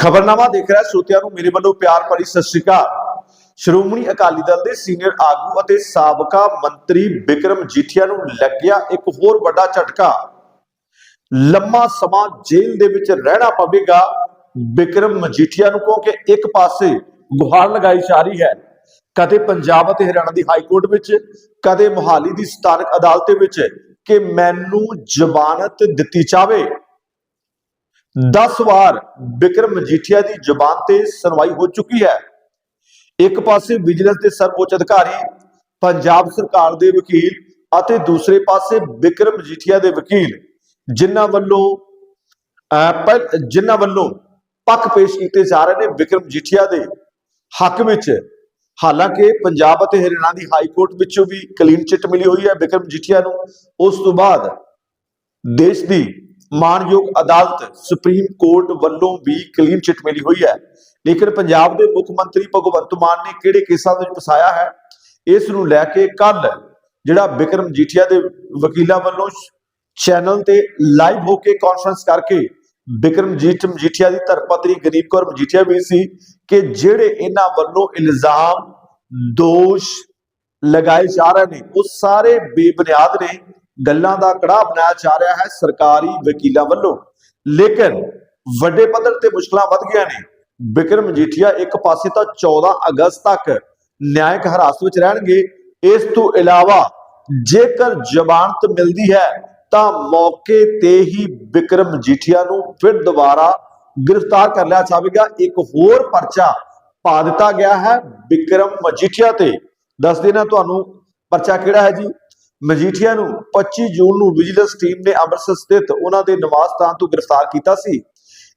ਖਬਰਨਾਮਾ ਦੇਖ ਰਿਹਾ ਸੋਤਿਆਂ ਨੂੰ ਮੇਰੇ ਵੱਲੋਂ ਪਿਆਰ ਭਰੀ ਸਤਿ ਸ਼੍ਰੀ ਅਕਾਲ। ਸ਼੍ਰੋਮਣੀ ਅਕਾਲੀ ਦਲ ਦੇ ਸੀਨੀਅਰ ਆਗੂ ਅਤੇ ਸਾਬਕਾ ਮੰਤਰੀ ਬਿਕਰਮ ਜੀਠੀਆ ਨੂੰ ਲੱਗਿਆ ਇੱਕ ਹੋਰ ਵੱਡਾ ਝਟਕਾ। ਲੰਮਾ ਸਮਾਂ ਜੇਲ੍ਹ ਦੇ ਵਿੱਚ ਰਹਿਣਾ ਪਵੇਗਾ। ਬਿਕਰਮ ਮਜੀਠੀਆ ਨੂੰ ਕਿਉਂਕਿ ਇੱਕ ਪਾਸੇ ਗੁਹਾਰ ਲਗਾਈ ਜਾ ਰਹੀ ਹੈ, ਕਦੇ ਪੰਜਾਬ ਅਤੇ ਹਰਿਆਣਾ ਦੀ ਹਾਈ ਕੋਰਟ ਵਿੱਚ, ਕਦੇ ਮੁਹਾਲੀ ਦੀ ਸਥਾਨਕ ਅਦਾਲਤ ਵਿੱਚ ਕਿ ਮੈਨੂੰ ਜ਼ਮਾਨਤ ਦਿੱਤੀ ਜਾਵੇ। 10 ਵਾਰ ਬਿਕਰਮ ਮਜੀਠੀਆ ਦੀ ਜ਼ੁਬਾਨ ਤੇ ਸੁਣਵਾਈ ਹੋ ਚੁੱਕੀ ਹੈ। ਇੱਕ ਪਾਸੇ ਵਿਜੀਲੈਂਸ ਦੇ ਸਰਵਉੱਚ ਅਧਿਕਾਰੀ, ਪੰਜਾਬ ਸਰਕਾਰ ਦੇ ਵਕੀਲ ਅਤੇ ਦੂਸਰੇ ਪਾਸੇ ਬਿਕਰਮ ਮਜੀਠੀਆ ਦੇ ਵਕੀਲ, ਜਿਨ੍ਹਾਂ ਵੱਲੋਂ ਜਿਨ੍ਹਾਂ ਵੱਲੋਂ ਪੱਖ ਪੇਸ਼ ਕੀਤੇ ਜਾ ਰਹੇ ਨੇ ਵਿਕਰਮ ਜੀਠੀਆ ਦੇ ਹੱਕ ਵਿੱਚ। ਹਾਲਾਂਕਿ ਪੰਜਾਬ ਅਤੇ ਹਰਿਆਣਾ ਦੀ ਹਾਈ ਕੋਰਟ ਵਿੱਚੋਂ ਵੀ ਕਲੀਨ ਚਿੱਟ ਮਿਲੀ ਹੋਈ ਹੈ ਵਿਕਰਮ ਜੀਠੀਆ ਨੂੰ। ਉਸ ਤੋਂ ਬਾਅਦ ਦੇਸ਼ ਦੀ ਮਾਨਯੋਗ ਅਦਾਲਤ ਸੁਪਰੀਮ ਕੋਰਟ ਵੱਲੋਂ ਵੀ ਕਲੀਨ ਚਿੱਟ ਮਿਲੀ ਹੋਈ ਹੈ। ਲੇਕਿਨ ਪੰਜਾਬ ਦੇ ਮੁੱਖ ਮੰਤਰੀ ਭਗਵੰਤ ਮਾਨ ਨੇ ਕਿਹੜੇ ਕੇਸਾਂ ਵਿੱਚ ਫਸਾਇਆ ਹੈ, ਇਸ ਨੂੰ ਲੈ ਕੇ ਕੱਲ ਜਿਹੜਾ ਵਿਕਰਮ ਜੀਠੀਆ ਦੇ ਵਕੀਲਾਂ ਵੱਲੋਂ ਚੈਨਲ ਤੇ ਲਾਈਵ ਹੋ ਕੇ ਕਾਨਫਰੰਸ ਕਰਕੇ ਬਿਕਰਮਜੀਤ ਮਜੀਠੀਆ ਦੀ ਧਰਮਪਤਨੀ ਗਰੀਬ ਕੌਰ ਮਜੀਠੀਆ ਵੀ ਸੀ ਕਿ ਜਿਹੜੇ ਇਹਨਾਂ ਵੱਲੋਂ ਇਲਜ਼ਾਮ, ਦੋਸ਼ ਲਗਾਏ ਜਾ ਰਹੇ ਨੇ, ਉਹ ਸਾਰੇ ਬੇਬੁਨਿਆਦ ਨੇ। ਗੱਲਾਂ ਦਾ ਕੜਾਹ ਬਣਾਇਆ ਜਾ ਰਿਹਾ ਹੈ ਸਰਕਾਰੀ ਵਕੀਲਾਂ ਵੱਲੋਂ। ਲੇਕਿਨ ਵੱਡੇ ਪੱਧਰ ਤੇ ਮੁਸ਼ਕਲਾਂ ਵੱਧ ਗਈਆਂ ਨੇ। ਬਿਕਰਮ ਮਜੀਠੀਆ ਇੱਕ ਪਾਸੇ ਤਾਂ 14 ਅਗਸਤ ਤੱਕ ਨਿਆਇਕ ਹਰਾਸਤ ਵਿੱਚ ਰਹਿਣਗੇ। ਇਸ ਤੋਂ ਇਲਾਵਾ ਜੇਕਰ ਜ਼ਮਾਨਤ ਮਿਲਦੀ ਹੈ, ਤਾਂ ਮੌਕੇ ਤੇ ਹੀ ਬਿਕਰਮ ਮਜੀਠੀਆ ਨੂੰ ਫਿਰ ਦੁਬਾਰਾ ਗ੍ਰਿਫਤਾਰ ਕਰ ਲਿਆ ਜਾਵੇਗਾ। ਇੱਕ ਹੋਰ ਪਰਚਾ ਪਾ ਦਿੱਤਾ ਗਿਆ ਹੈ ਬਿਕਰਮ ਮਜੀਠੀਆ ਤੇ। ਦੱਸ ਦੇਣਾ ਤੁਹਾਨੂੰ ਪਰਚਾ ਕਿਹੜਾ ਹੈ ਜੀ? ਮਜੀਠੀਆ ਨੂੰ 25 ਜੂਨ ਨੂੰ ਵਿਜੀਲੈਂਸ ਟੀਮ ਨੇ ਅੰਮ੍ਰਿਤਸਰ ਸਥਿਤ ਉਹਨਾਂ ਦੇ ਨਿਵਾਸ ਸਥਾਨ ਤੋਂ ਗ੍ਰਿਫਤਾਰ ਕੀਤਾ ਸੀ।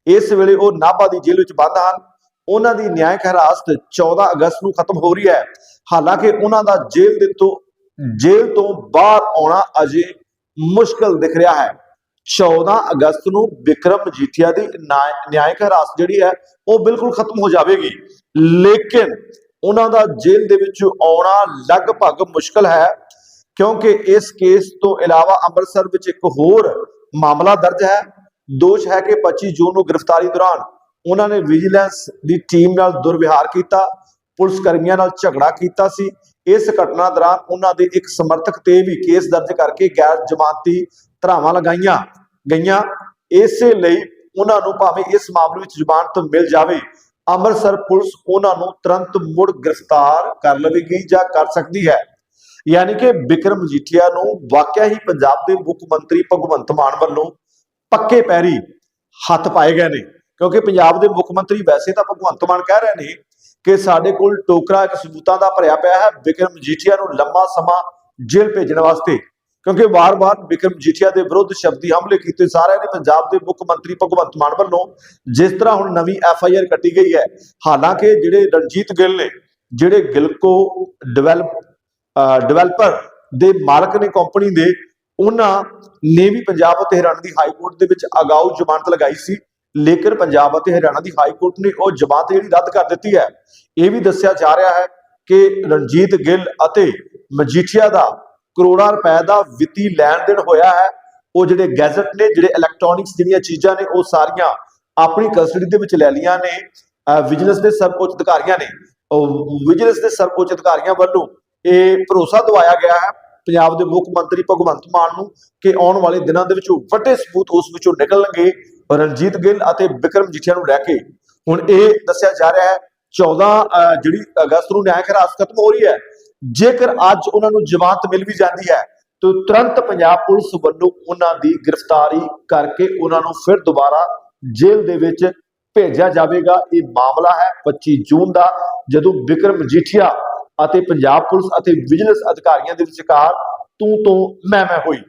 ਇਸ ਵੇਲੇ ਉਹ ਨਾਭਾ ਦੀ ਜੇਲ੍ਹ ਵਿੱਚ ਬੰਦ ਹਨ। ਉਹਨਾਂ ਦੀ ਨਿਆਇਕ ਹਿਰਾਸਤ 14 ਅਗਸਤ ਨੂੰ ਖਤਮ ਹੋ ਰਹੀ ਹੈ। ਹਾਲਾਂਕਿ ਉਹਨਾਂ ਦਾ ਜੇਲ੍ਹ ਦੇ ਤੋਂ ਜੇਲ੍ਹ ਤੋਂ ਬਾਹਰ ਆਉਣਾ ਅਜੇ ਮੁਸ਼ਕਲ ਦਿਖ ਰਿਹਾ ਹੈ। 14 ਅਗਸਤ ਨੂੰ ਵਿਕਰਮ ਮਜੀਠੀਆ ਦੀ ਨਾ- ਨਿਆਇਕ ਹਿਰਾਸਤ ਜਿਹੜੀ ਹੈ, ਉਹ ਬਿਲਕੁਲ ਖਤਮ ਹੋ ਜਾਵੇਗੀ। ਲੇਕਿਨ ਉਹਨਾਂ ਦਾ ਜੇਲ੍ਹ ਦੇ ਵਿੱਚ ਆਉਣਾ ਲਗਭਗ ਮੁਸ਼ਕਲ ਹੈ। ਕਿਉਂਕਿ ਇਸ ਕੇਸ ਤੋਂ ਇਲਾਵਾ ਅੰਮ੍ਰਿਤਸਰ ਵਿੱਚ ਇੱਕ ਹੋਰ ਮਾਮਲਾ ਦਰਜ ਹੈ। ਦੋਸ਼ ਹੈ ਕਿ 25 ਜੂਨ ਨੂੰ ਗ੍ਰਿਫਤਾਰੀ ਦੌਰਾਨ ਉਹਨਾਂ ਨੇ ਵਿਜੀਲੈਂਸ ਦੀ ਟੀਮ ਨਾਲ ਦੁਰਵਿਹਾਰ ਕੀਤਾ ਪੁਲਿਸ ਕਰਮੀਆਂ ਨਾਲ ਝਗੜਾ ਕੀਤਾ ਸੀ। ਇਸ ਘਟਨਾ ਦੌਰਾਨ ਉਹਨਾਂ ਦੇ ਇੱਕ ਸਮਰਥਕ ਤੇ ਵੀ ਕੇਸ ਦਰਜ ਕਰਕੇ ਗੈਰ ਜ਼ਮਾਨਤੀ ਧਰਾਵਾਂ ਲਗਾਈਆਂ ਗਈਆਂ। ਇਸੇ ਲਈ ਉਹਨਾਂ ਨੂੰ ਭਾਵੇਂ ਇਸ ਮਾਮਲੇ ਵਿੱਚ ਜ਼ਮਾਨਤ ਮਿਲ ਜਾਵੇ, ਅੰਮ੍ਰਿਤਸਰ ਪੁਲਿਸ ਉਹਨਾਂ ਨੂੰ ਤੁਰੰਤ ਮੁੜ ਗ੍ਰਿਫਤਾਰ ਕਰ ਲਵੇਗੀ ਜਾਂ ਕਰ ਸਕਦੀ ਹੈ। ਯਾਨੀ ਕਿ ਬਿਕਰਮ ਮਜੀਠੀਆ ਨੂੰ ਵਾਕਿਆ ਹੀ ਪੰਜਾਬ ਦੇ ਮੁੱਖ ਮੰਤਰੀ ਭਗਵੰਤ ਮਾਨ ਵੱਲੋਂ ਪੱਕੇ ਪੈਰੀ ਹੱਥ ਪਾਏ ਗਏ ਨੇ। ਕਿਉਂਕਿ ਪੰਜਾਬ ਦੇ ਮੁੱਖ ਮੰਤਰੀ ਵੈਸੇ ਤਾਂ ਭਗਵੰਤ ਮਾਨ ਕਹਿ ਰਹੇ ਨੇ ਕਿ ਸਾਡੇ ਕੋਲ ਟੋਕਰਾ ਇੱਕ ਸਬੂਤਾਂ ਦਾ ਭਰਿਆ ਪਿਆ ਹੈ, ਬਿਕਰਮ ਮਜੀਠੀਆ ਨੂੰ ਲੰਮਾ ਸਮਾਂ ਜੇਲ੍ਹ ਭੇਜਣ ਵਾਸਤੇ। ਕਿਉਂਕਿ ਵਾਰ-ਵਾਰ ਬਿਕਰਮ ਮਜੀਠੀਆ ਦੇ ਵਿਰੁੱਧ ਸ਼ਬਦੀ ਹਮਲੇ ਕੀਤੇ ਜਾ ਰਹੇ ਨੇ ਪੰਜਾਬ ਦੇ ਮੁੱਖ ਮੰਤਰੀ ਭਗਵੰਤ ਮਾਨ ਵੱਲੋਂ ਜਿਸ ਤਰ੍ਹਾਂ ਹੁਣ ਨਵੀਂ ਐਫ ਆਈ ਆਰ ਕੱਟੀ ਗਈ ਹੈ, ਹਾਲਾਂਕਿ ਜਿਹੜੇ ਰਣਜੀਤ ਗਿੱਲ ਨੇ, ਜਿਹੜੇ ਗਿਲਕੋ ਡਿਵੈਲਪ ਡਿਵੈਲਪਰ ਦੇ ਮਾਲਕ ਨੇ ਕੰਪਨੀ ਦੇ ਉਹਨਾਂ ਨੇ ਵੀ ਪੰਜਾਬ ਅਤੇ ਹਰਿਆਣਾ ਦੀ ਹਾਈ ਕੋਰਟ ਦੇ ਵਿੱਚ ਅਗਾਊ ਜ਼ਮਾਨਤ ਲਗਾਈ ਸੀ। ਲੇਕਿਨ ਪੰਜਾਬ ਅਤੇ ਹਰਿਆਣਾ ਦੀ ਹਾਈ ਕੋਰਟ ਨੇ ਉਹ ਜ਼ਮਾਨਤ ਜਿਹੜੀ ਰੱਦ ਕਰ ਦਿੱਤੀ ਹੈ। ਇਹ ਵੀ ਦੱਸਿਆ ਜਾ ਰਿਹਾ ਹੈ ਕਿ ਰਣਜੀਤ ਗਿੱਲ ਅਤੇ ਮਜੀਠੀਆ ਦਾ ਕਰੋੜਾਂ ਰੁਪਏ ਦਾ ਵਿੱਤੀ ਲੈਣ ਦੇਣ ਹੋਇਆ ਹੈ। ਉਹ ਜਿਹੜੇ ਗੈਜ਼ਟ ਨੇ, ਜਿਹੜੇ ਇਲੈਕਟ੍ਰੋਨਿਕਸ ਜਿਹੜੀਆਂ ਚੀਜ਼ਾਂ ਨੇ, ਉਹ ਸਾਰੀਆਂ ਆਪਣੀ ਕਸਟਡੀ ਦੇ ਵਿੱਚ ਲੈ ਲਈਆਂ ਨੇ। ਵਿਜੀਲੈਂਸ ਦੇ ਸਰਵਉੱਚ ਅਧਿਕਾਰੀਆਂ ਨੇ। ਵਿਜੀਲੈਂਸ ਦੇ ਸਰਵਉੱਚ ਅਧਿਕਾਰੀਆਂ ਵੱਲੋਂ ਇਹ ਭਰੋਸਾ ਦਵਾਇਆ ਗਿਆ ਹੈ ਪੰਜਾਬ ਦੇ ਮੁੱਖ ਮੰਤਰੀ ਭਗਵੰਤ ਮਾਨ ਨੂੰ ਕਿ ਆਉਣ ਵਾਲੇ ਦਿਨਾਂ ਦੇ ਵਿੱਚ ਵੱਡੇ ਸਬੂਤ ਉਸ ਵਿੱਚੋਂ ਨਿਕਲਣਗੇ। ਰਣਜੀਤ ਗਿੱਲ ਅਤੇ ਵਿਕਰਮ ਜੀਠੀਆ ਨੂੰ ਲੈ ਕੇ ਹੁਣ ਇਹ ਦੱਸਿਆ ਜਾ ਰਿਹਾ ਹੈ 14 ਜਿਹੜੀ ਅਗਸਤ ਨੂੰ ਨਿਆਇਕ ਹਰਾਸ ਖਤਮ ਹੋ ਰਹੀ ਹੈ, ਜੇਕਰ ਅੱਜ ਉਹਨਾਂ ਨੂੰ ਜ਼ਮਾਨਤ ਮਿਲ ਵੀ ਜਾਂਦੀ ਹੈ, ਤਾਂ ਤੁਰੰਤ ਪੰਜਾਬ ਪੁਲਿਸ ਵੱਲੋਂ ਉਹਨਾਂ ਦੀ ਗ੍ਰਿਫਤਾਰੀ ਕਰਕੇ ਉਹਨਾਂ ਨੂੰ ਫਿਰ ਦੁਬਾਰਾ ਜੇਲ੍ਹ ਦੇ ਵਿੱਚ ਭੇਜਿਆ ਜਾਵੇਗਾ। ਇਹ ਮਾਮਲਾ ਹੈ 25 ਜੂਨ ਦਾ, ਜਦੋਂ ਵਿਕਰਮ ਮਜੀਠੀਆ ਅਤੇ ਪੰਜਾਬ ਪੁਲਿਸ ਅਤੇ ਵਿਜੀਲੈਂਸ ਅਧਿਕਾਰੀਆਂ ਦੇ ਵਿਚਕਾਰ ਤੂੰ ਤੋਂ ਮੈਂ ਮੈਂ ਹੋਈ।